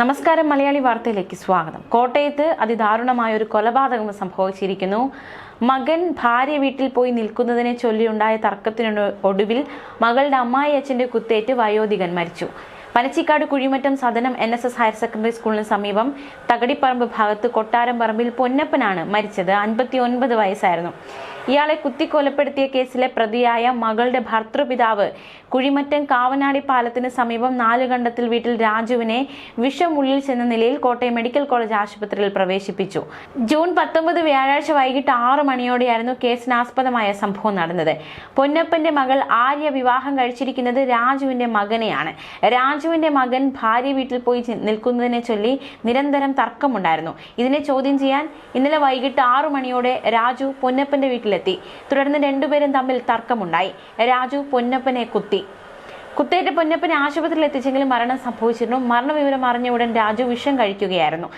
നമസ്കാരം മലയാളി വാർത്തയിലേക്ക് സ്വാഗതം. കോട്ടയത്ത് അതിദാരുണമായ ഒരു കൊലപാതകം സംഭവിച്ചിരിക്കുന്നു. മകൻ ഭാര്യ വീട്ടിൽ പോയി നിൽക്കുന്നതിനെ ചൊല്ലിയുണ്ടായ തർക്കത്തിനു ഒടുവിൽ മകളുടെ അമ്മായി അച്ഛന്റെ കുത്തേറ്റ് വയോധികൻ മരിച്ചു. Panachikkad Kuzhimattom Sadanam N S S higher secondary സ്കൂളിന് സമീപം തകടിപ്പറമ്പ് ഭാഗത്ത് കൊട്ടാരം പറമ്പിൽ പൊന്നപ്പനാണ് മരിച്ചത്. അൻപത്തി വയസ്സായിരുന്നു. ഇയാളെ കുത്തിക്കൊലപ്പെടുത്തിയ കേസിലെ പ്രതിയായ മകളുടെ ഭർത്തൃപിതാവ് കുഴിമറ്റം കാവനാടി പാലത്തിന് സമീപം നാലുകണ്ടത്തിൽ വീട്ടിൽ രാജുവിനെ വിഷമുള്ളിൽ ചെന്ന നിലയിൽ കോട്ടയം മെഡിക്കൽ കോളേജ് ആശുപത്രിയിൽ പ്രവേശിപ്പിച്ചു. ജൂൺ പത്തൊമ്പത് വ്യാഴാഴ്ച വൈകിട്ട് ആറ് മണിയോടെയായിരുന്നു കേസിനാസ്പദമായ സംഭവം നടന്നത്. പൊന്നപ്പന്റെ മകൾ ആര്യ വിവാഹം കഴിച്ചിരിക്കുന്നത് രാജുവിന്റെ മകനെയാണ്. രാജുവിന്റെ മകൻ ഭാര്യ വീട്ടിൽ പോയി നിൽക്കുന്നതിനെ ചൊല്ലി നിരന്തരം തർക്കമുണ്ടായിരുന്നു. ഇതിനെ ചോദ്യം ചെയ്യാൻ ഇന്നലെ വൈകിട്ട് ആറു മണിയോടെ രാജു പൊന്നപ്പന്റെ വീട്ടിലെത്തി തുടർന്ന് രണ്ടുപേരും തമ്മിൽ തർക്കമുണ്ടായി. രാജു പൊന്നപ്പനെ കുത്തി. കുത്തേറ്റ പൊന്നപ്പനെ ആശുപത്രിയിൽ എത്തിച്ചെങ്കിലും മരണം സംഭവിച്ചിരുന്നു. മരണവിവരം അറിഞ്ഞ ഉടൻ രാജു വിഷം കഴിക്കുകയായിരുന്നു.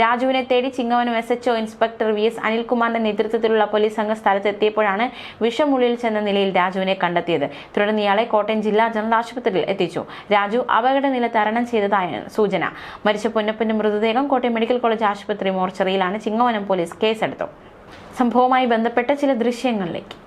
രാജുവിനെ തേടി Chingavanam S H O inspector V S അനിൽകുമാറിന്റെ നേതൃത്വത്തിലുള്ള പോലീസ് സംഘം സ്ഥലത്തെത്തിയപ്പോഴാണ് വിഷമുള്ളിൽ ചെന്ന നിലയിൽ രാജുവിനെ കണ്ടെത്തിയത്. തുടർന്ന് ഇയാളെ കോട്ടയം ജില്ലാ ജനറൽ ആശുപത്രിയിൽ എത്തിച്ചു. രാജു അപകട നില തരണം ചെയ്തതായാണ് സൂചന. മരിച്ച പൊന്നപ്പന്റെ മൃതദേഹം കോട്ടയം മെഡിക്കൽ കോളേജ് ആശുപത്രി മോർച്ചറിയിലാണ് ചിങ്ങവനം പോലീസ് കേസെടുത്തു സംഭവവുമായി ബന്ധപ്പെട്ട ചില ദൃശ്യങ്ങളിലേക്ക്.